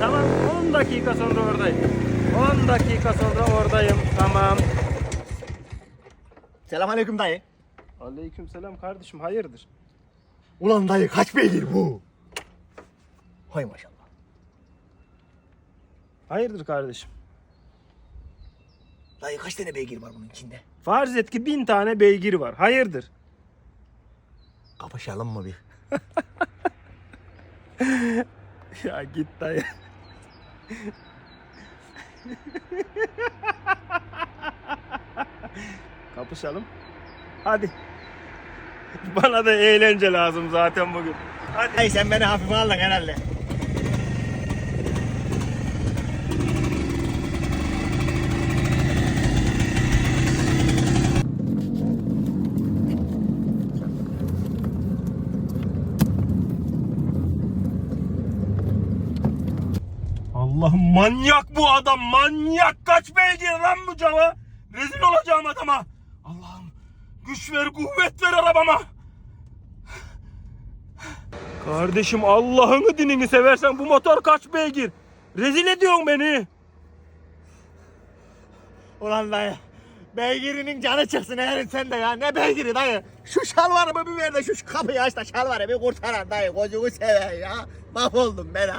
Tamam 10 dakika sonra oradayım. 10 dakika sonra oradayım. Tamam. Selamünaleyküm dayı. Aleykümselam kardeşim hayırdır? Ulan dayı kaç beygir bu? Hay maşallah. Hayırdır kardeşim? Dayı kaç tane beygir var bunun içinde? Farz et ki bin tane beygir var. Hayırdır? Kapışalım mı bir? Ya git dayı. Kapışalım. Hadi. Bana da eğlence lazım zaten bugün. Hadi. Dayı sen beni hafife aldın herhalde. Allah'ım manyak bu adam manyak kaç beygir lan bu cava rezil olacağım adama Allah'ım güç ver kuvvet ver arabama Kardeşim Allah'ını dinini seversen bu motor kaç beygir rezil ediyorsun beni Ulan dayı. Beygirinin canı çıksın eğerin sen de ya. Ne beygiri dayı? Şu şalvarımı bir ver de şu kapıyı aç da şalvarı bir kurtaran dayı. Kocuğu sever ya. Mahvoldum ben ha.